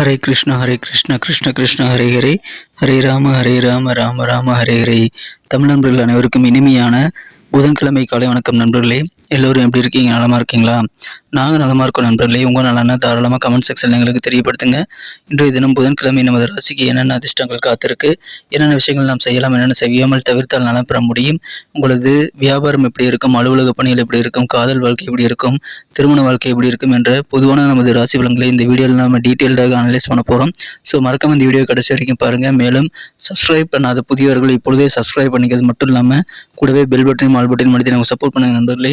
ஹரே கிருஷ்ண ஹரே கிருஷ்ண கிருஷ்ண கிருஷ்ண ஹரே ஹரே. ஹரே ராம ஹரே ராம ராம ராம ஹரே ஹரே. தமிழ் நண்பர்கள் அனைவருக்கும் இனிமையான புதன்கிழமை காலை வணக்கம் நண்பர்களே. எல்லோரும் எப்படி இருக்கீங்க? நலமாக இருக்கீங்களா? நாங்கள் நலமாக இருக்கோம் நண்பர்களே. உங்கள் நலனா தாராளமாக கமெண்ட் செக்ஷனில் எங்களுக்கு தெரியப்படுத்துங்க. இன்றைய தினம் புதன்கிழமை நமது ராசிக்கு என்னென்ன அதிர்ஷ்டங்கள் காத்திருக்கு? என்னென்ன விஷயங்கள் நாம் செய்யலாம்? என்னென்ன செய்யாமல் தவிர்த்தால் நலம் பெற முடியும்? உங்களது வியாபாரம் எப்படி இருக்கும்? அலுவலக பணிகள் எப்படி இருக்கும்? காதல் வாழ்க்கை எப்படி இருக்கும்? திருமண வாழ்க்கை எப்படி இருக்கும்? என்ற பொதுவான நமது ராசி பலன்களை இந்த வீடியோவில் நம்ம டீட்டெயில்டாக அனலைஸ் பண்ண போகிறோம் ஸோ மறக்காம இந்த வீடியோ கடைசி வரைக்கும் பாருங்கள் மேலும் சப்ஸ்கிரைப் பண்ணாத புதியவர்கள் இப்பொழுதே சப்ஸ்கிரைப் பண்ணிக்கிறது மட்டும் இல்லாமல் கூடவே பெல் பட்டனையும் ஆல் பட்டனையும் மடித்து நமக்கு சப்போர்ட் பண்ணுங்க நண்பர்களே.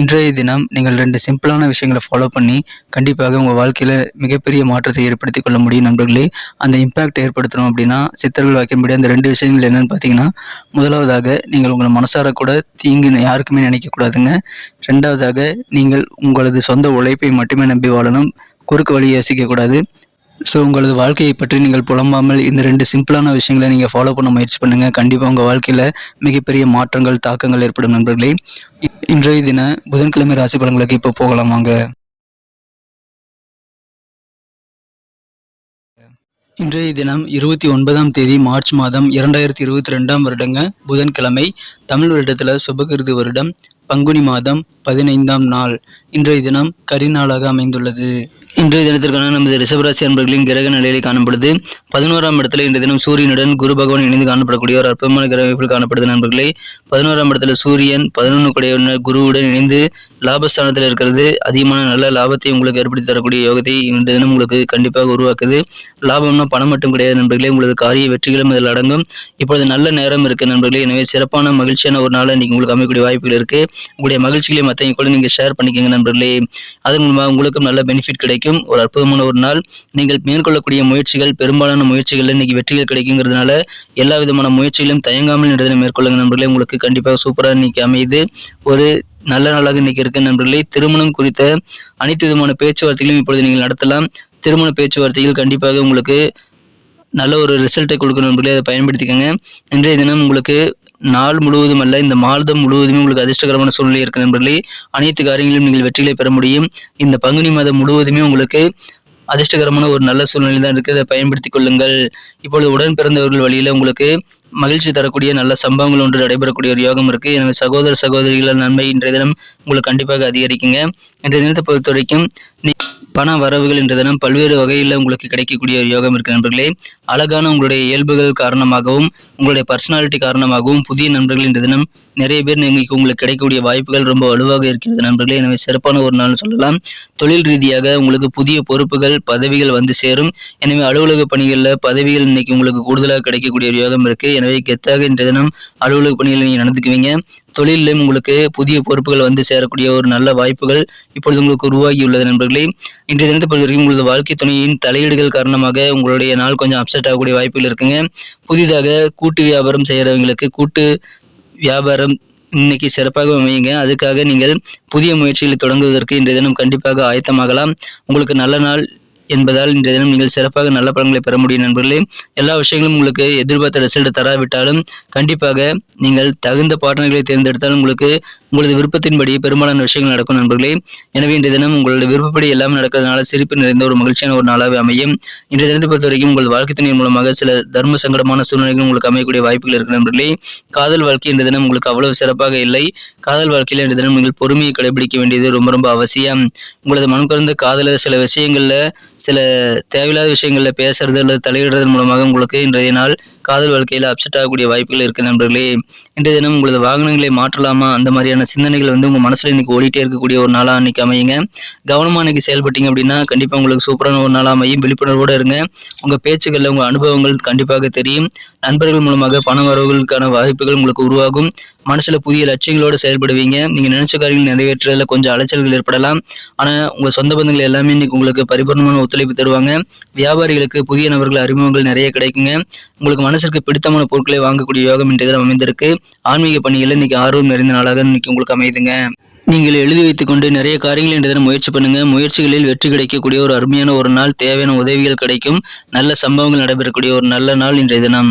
இன்றைய தினம் நீங்கள் ரெண்டு சிம்பிளான விஷயங்களை ஃபாலோ பண்ணி கண்டிப்பாக உங்கள் வாழ்க்கையில் மிகப்பெரிய மாற்றத்தை ஏற்படுத்தி கொள்ள முடியும் நண்பர்களே. அந்த இம்பேக்ட் ஏற்படுத்தணும் அப்படின்னா சித்தர்கள் வைக்கும்படி அந்த ரெண்டு விஷயங்கள் என்னென்னு பார்த்தீங்கன்னா முதலாவதாக நீங்கள் உங்கள் மனசார கூட தீங்கு யாருக்குமே நினைக்கக்கூடாதுங்க ரெண்டாவதாக நீங்கள் உங்களது சொந்த உழைப்பை மட்டுமே நம்பி வாழணும். குறுக்கு வழி யோசிக்கக்கூடாது ஸோ உங்களது வாழ்க்கையை பற்றி நீங்கள் புலம்பாமல் இந்த ரெண்டு சிம்பிளான விஷயங்களை நீங்கள் ஃபாலோ பண்ண முயற்சி பண்ணுங்கள் கண்டிப்பாக உங்கள் வாழ்க்கையில் மிகப்பெரிய மாற்றங்கள் தாக்கங்கள் ஏற்படும் நண்பர்களே. இன்றைய தின புதன்கிழமை ராசி பலன்களுக்கு இப்போ போகலாம் வாங்க. இன்றைய தினம் இருபத்தி ஒன்பதாம் தேதி மார்ச் மாதம் இரண்டாயிரத்தி இருபத்தி ரெண்டாம் வருடங்க புதன்கிழமை. தமிழ் வருடத்தில் சுபகிருது வருடம் பங்குனி மாதம் பதினைந்தாம் நாள். இன்றைய தினம் கரிநாளாக அமைந்துள்ளது. இன்றைய தினத்திற்கான நமது ரிஷபராசி அன்பர்களின் கிரக நிலையில் காணப்படுது. பதினோராம் இடத்துல இன்றைய தினம் சூரியனுடன் குரு பகவான் இணைந்து காணப்படக்கூடிய ஒரு அற்புதமான கிரக காணப்படுது நண்பர்களே. பதினோராம் இடத்துல சூரியன் பதினொன்று கூடிய குருவுடன் இணைந்து லாபஸ்தானத்தில் இருக்கிறது. அதிகமான நல்ல லாபத்தை உங்களுக்கு ஏற்படுத்தி தரக்கூடிய யோகத்தை இன்றைய தினம் உங்களுக்கு கண்டிப்பாக உருவாக்குது. லாபம்னா பணம் மட்டும் கிடையாது நண்பர்களே. உங்களது காரிய வெற்றிகளும் இதில் அடங்கும். இப்பொழுது நல்ல நேரம் இருக்கு நண்பர்களே. எனவே சிறப்பான மகிழ்ச்சியான ஒரு நாள் இன்னைக்கு உங்களுக்கு அமைக்கக்கூடிய வாய்ப்புகள் இருக்கு. உங்களுடைய மகிழ்ச்சிகளை மற்றவங்க கூட நீங்கள் ஷேர் பண்ணிக்கோங்க நண்பர்களே. அதன் மூலமாக உங்களுக்கும் நல்ல பெனிஃபிட் கிடைக்கும். ஒரு அற்புதமான ஒரு நாள். நீங்கள் மேற்கொள்ளக்கூடிய முயற்சிகள் பெரும்பாலான முயற்சிகளில் இன்னைக்கு வெற்றிகள் கிடைக்குங்கிறதுனால எல்லா விதமான முயற்சிகளையும் தயங்காமல் இன்றைய மேற்கொள்ளுங்க நண்பர்களே. உங்களுக்கு கண்டிப்பாக சூப்பராக இன்னைக்கு அமையுது. ஒரு நல்ல நாளாக இன்னைக்கு இருக்கு நண்பர்களே. திருமணம் குறித்த அனைத்து விதமான பேச்சுவார்த்தைகளையும் இப்பொழுது நீங்கள் நடத்தலாம். திருமண பேச்சுவார்த்தைகள் கண்டிப்பாக உங்களுக்கு நல்ல ஒரு ரிசல்ட்டை கொடுக்கணும் நண்பர்களே. அதை பயன்படுத்திக்கோங்க. இன்றைய தினம் உங்களுக்கு நாள் முழுவதும் அல்ல இந்த மாதம் முழுவதுமே உங்களுக்கு அதிர்ஷ்டகரமான சூழ்நிலை இருக்கு நண்பர்களே. அனைத்து காரியங்களிலும் நீங்கள் வெற்றிகளை பெற முடியும். இந்த பங்குனி மாதம் முழுவதுமே உங்களுக்கு அதிர்ஷ்டகரமான ஒரு நல்ல சூழ்நிலை தான் இருக்குது. அதை பயன்படுத்திக் கொள்ளுங்கள். இப்பொழுது உடன் பிறந்தவர்கள் வழியில் உங்களுக்கு மகிழ்ச்சி தரக்கூடிய நல்ல சம்பவங்கள் ஒன்று நடைபெறக்கூடிய ஒரு யோகம் இருக்கு. எனவே சகோதர சகோதரிகளின் நன்மை இன்றைய தினம் உங்களுக்கு கண்டிப்பாக அதிகரிக்குங்க. இன்றைய தினத்தை பொறுத்த வரைக்கும் பண வரவுகள் என்ற தினம் பல்வேறு வகையில் உங்களுக்கு கிடைக்கக்கூடிய ஒரு யோகம் இருக்கு நண்பர்களே. அழகான உங்களுடைய இயல்புகள் காரணமாகவும் உங்களுடைய பர்சனாலிட்டி காரணமாகவும் புதிய நண்பர்கள் என்ற தினம் நிறைய பேர் இன்னைக்கு உங்களுக்கு கிடைக்கக்கூடிய வாய்ப்புகள் ரொம்ப வலுவாக இருக்கிறது நண்பர்களே. எனவே சிறப்பான ஒரு நாள் சொல்லலாம். தொழில் ரீதியாக உங்களுக்கு புதிய பொறுப்புகள் பதவிகள் வந்து சேரும். எனவே அலுவலக பணிகளில் பதவிகள் இன்னைக்கு உங்களுக்கு கூடுதலாக கிடைக்கக்கூடிய ஒரு யோகம் இருக்கு. எனவே கெத்தாக இன்றைய தினம் அலுவலக பணிகளை நீங்கள் நடந்துக்குவீங்க. தொழிலும் உங்களுக்கு புதிய பொறுப்புகள் வந்து சேரக்கூடிய ஒரு நல்ல வாய்ப்புகள் இப்பொழுது உங்களுக்கு உருவாகியுள்ளது நண்பர்களே. இன்றைய தினத்தை பொறுத்த வரைக்கும் உங்களது வாழ்க்கை துணையின் தலையீடுகள் காரணமாக உங்களுடைய நாள் கொஞ்சம் அப்செட் ஆகக்கூடிய வாய்ப்புகள் இருக்குங்க. புதிதாக கூட்டு வியாபாரம் செய்கிறவங்களுக்கு கூட்டு வியாபாரம் இன்னைக்கு சிறப்பாக அமையுங்க. அதுக்காக நீங்கள் புதிய முயற்சிகளை தொடங்குவதற்கு இன்றைய தினம் கண்டிப்பாக ஆயத்தமாகலாம். உங்களுக்கு நல்ல நாள். என்பதால் இன்றைய தினம் நீங்கள் சிறப்பாக நல்ல பலன்களை பெற முடியும் நண்பர்களே. எல்லா விஷயங்களும் உங்களுக்கு எதிர்பார்த்த ரிசல்ட் தராவிட்டாலும் கண்டிப்பாக நீங்கள் தகுந்த பார்ட்னர்களை தேர்ந்தெடுத்தாலும் உங்களுக்கு உங்களது விருப்பத்தின்படி பெரும்பாலான விஷயங்கள் நடக்கும் நண்பர்களே. எனவே இன்றைய தினம் உங்களுடைய விருப்பப்படி எல்லாம் நடக்கிறதுனால சிரிப்பு நிறைந்த ஒரு மகிழ்ச்சியான ஒரு நாளாக அமையும். இன்றைய தினத்தை பொறுத்த வரைக்கும் உங்கள் வாழ்க்கை துணையின் மூலமாக சில தர்ம சங்கடமான சூழ்நிலைகள் உங்களுக்கு அமையக்கூடிய வாய்ப்புகள் இருக்கு நண்பர்களே. காதல் வாழ்க்கை இன்றைய தினம் உங்களுக்கு அவ்வளவு சிறப்பாக இல்லை. காதல் வாழ்க்கையில் இன்றைய தினம் நீங்கள் பொறுமையை கடைபிடிக்க வேண்டியது ரொம்ப ரொம்ப அவசியம். உங்களது மனம் குறைந்த காதல சில விஷயங்களில் சில தேவையில்லாத விஷயங்களில் பேசுறது அல்லது தலையிடுறதன் மூலமாக உங்களுக்கு இன்றைய நாள் காதல் வாழ்க்கையில் அப்செட் ஆகக்கூடிய வாய்ப்புகள் இருக்கு நண்பர்களே. இன்றைய தினம் உங்களது வாகனங்களை மாற்றலாமா? அந்த மாதிரியான சிந்தனைகள் வந்து உங்கள் மனசில் இன்னைக்கு ஓடிட்டே இருக்கக்கூடிய ஒரு நாளாக அன்னைக்கு அமையுங்க. கவனமாக இன்னைக்கு செயல்பட்டீங்க அப்படின்னா கண்டிப்பாக உங்களுக்கு சூப்பரான ஒரு நாளாக அமையும். விழிப்புணர்வோடு இருங்க. உங்கள் பேச்சுகளில் உங்கள் அனுபவங்கள் கண்டிப்பாக தெரியும். நண்பர்கள் மூலமாக பண வரவுகளுக்கான வாய்ப்புகள் உங்களுக்கு உருவாகும். மனசுல புதிய லட்சியங்களோடு செயல்படுவீங்க. நீங்க நினைச்ச காரியங்கள் நிறைவேற்றுறதுல கொஞ்சம் அலைச்சல்கள் ஏற்படலாம். ஆனா உங்க சொந்த பந்தங்கள் எல்லாமே இன்னைக்கு உங்களுக்கு பரிபூர்ணமான ஒத்துழைப்பு தருவாங்க. வியாபாரிகளுக்கு புதிய நபர்கள் அறிமுகங்கள் நிறைய கிடைக்குங்க. உங்களுக்கு மனசிற்கு பிடித்தமான பொருட்களை வாங்கக்கூடிய யோகம் இன்றைய தினம் அமைந்திருக்கு. ஆன்மீக பணிகள் இன்னைக்கு ஆர்வம் நிறைந்த நாளாக இன்னைக்கு உங்களுக்கு அமையுதுங்க நீங்கள் எழுதி வைத்துக்கொண்டு நிறைய காரியங்கள் இன்றைய தினம் முயற்சி பண்ணுங்க. முயற்சிகளில் வெற்றி கிடைக்கக்கூடிய ஒரு அருமையான ஒரு நாள் தேவையான உதவிகள் கிடைக்கும். நல்ல சம்பவங்கள் நடைபெறக்கூடிய ஒரு நல்ல நாள் இன்றைய தினம்.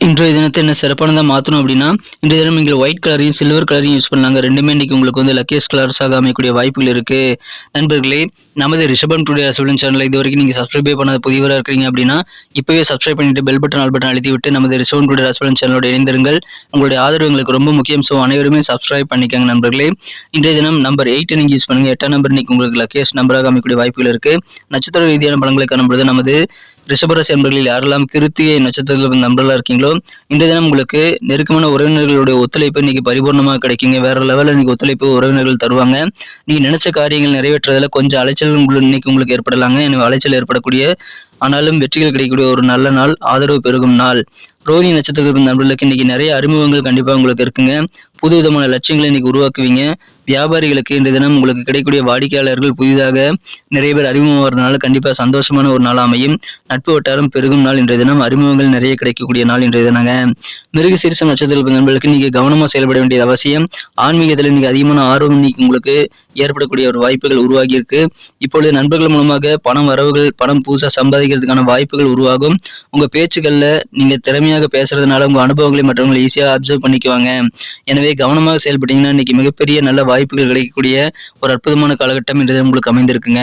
இன்றைய தினத்தை என்ன சிறப்பானதாக மாற்றணும் அப்படின்னா இன்றைய தினம் நீங்கள் ஒயிட் கலரையும் சில்வர் கலரையும் யூஸ் பண்ணலாங்க. ரெண்டுமே இன்னைக்கு உங்களுக்கு வந்து லக்கியஸ்ட் கலர்ஸாக அமையக்கூடிய வாய்ப்புகள் இருக்குது நண்பர்களே நமது ரிஷபம் டுடே அசுவலன் சேனலை இது வரைக்கும் நீங்கள் சப்ஸ்கிரைபே பண்ணாத புதியவராக இருக்கிறீங்க அப்படின்னா இப்போவே சப்ஸ்கிரைப் பண்ணிட்டு பெல் பட்டன் ஆல் பட்டன் அழுத்தி விட்டு நமது ரிஷபம் டுடே அசுவலன் சேனலோட இணைந்திருங்கள். உங்களுடைய ஆதரவு எங்களுக்கு ரொம்ப முக்கியம். ஸோ அனைவருமே சப்ஸ்கிரைப் பண்ணிக்கோங்க நண்பர்களே. இன்றைய தினம் நம்பர் எயிட்டை நீங்கள் யூஸ் பண்ணுங்கள் எட்டாம் நம்பர் இன்றைக்கி உங்களுக்கு லக்கியஸ்ட் நம்பராக அமைக்கக்கூடிய வாய்ப்புகள் இருக்குது நட்சத்திர ரீதியான படங்களை காணும்பொழுது நமது ரிஷபராசி என்பர்களில் யாரெல்லாம் கிருத்திகை நட்சத்திரத்தில் நண்பர்களாக இருக்கீங்களோ இந்த தினம் உங்களுக்கு நெருக்கமான உறவினர்களுடைய ஒத்துழைப்பு இன்னைக்கு பரிபூர்ணமாக கிடைக்குங்க. வேற லெவலில் இன்னைக்கு ஒத்துழைப்பு உறவினர்கள் தருவாங்க. நீங்க நினைச்ச காரியங்கள் நிறைவேற்றுறதுல கொஞ்சம் அலைச்சல் உங்களுக்கு இன்னைக்கு உங்களுக்கு ஏற்படலாங்க. எனவே அலைச்சல் ஏற்படக்கூடிய ஆனாலும் வெற்றிகள் கிடைக்கக்கூடிய ஒரு நல்ல நாள் ஆதரவு பெருகும் நாள். ரோஹிணி நட்சத்திரத்திற்கு நண்பர்களுக்கு இன்னைக்கு நிறைய அறிமுகங்கள் கண்டிப்பாக உங்களுக்கு இருக்குங்க. புது விதமான லட்சியங்களை இன்னைக்கு உருவாக்குவீங்க. வியாபாரிகளுக்கு இன்றைய தினம் உங்களுக்கு கிடைக்கக்கூடிய வாடிக்கையாளர்கள் புதிதாக நிறைய பேர் அறிமுகமாகிறதுனால கண்டிப்பாக சந்தோஷமான ஒரு நாள் அமையும். நட்பு வட்டாரம் பெருகும் நாள் இன்றைய தினம். அறிமுகங்கள் நிறைய கிடைக்கக்கூடிய நாள் இன்றைய தினங்க. மிருக சீரிசம் நட்சத்திரத்தில் நண்பர்களுக்கு இன்னைக்கு கவனமாக செயல்பட வேண்டியது அவசியம். ஆன்மீகத்தில் இன்னைக்கு அதிகமான ஆர்வம் இன்னைக்கு உங்களுக்கு ஏற்படக்கூடிய ஒரு வாய்ப்புகள் உருவாகியிருக்கு இப்பொழுது நண்பர்கள் மூலமாக பணம் வரவுகள் பணம் புதுசாக சம்பாதிக்கிறதுக்கான வாய்ப்புகள் உருவாகும். உங்க பேச்சுகளில் நீங்க திறமையாக பேசுறதுனால உங்க அனுபவங்களை மற்றவங்களை ஈஸியாக அப்சர்வ் பண்ணிக்குவாங்க. எனவே கவனமாக செயல்பட்டீங்கன்னா இன்னைக்கு மிகப்பெரிய நல்ல வாய்ப்புகள் கிடைக்கக்கூடிய ஒரு அற்புதமான காலகட்டம் என்று உங்களுக்கு அமைந்திருக்குங்க.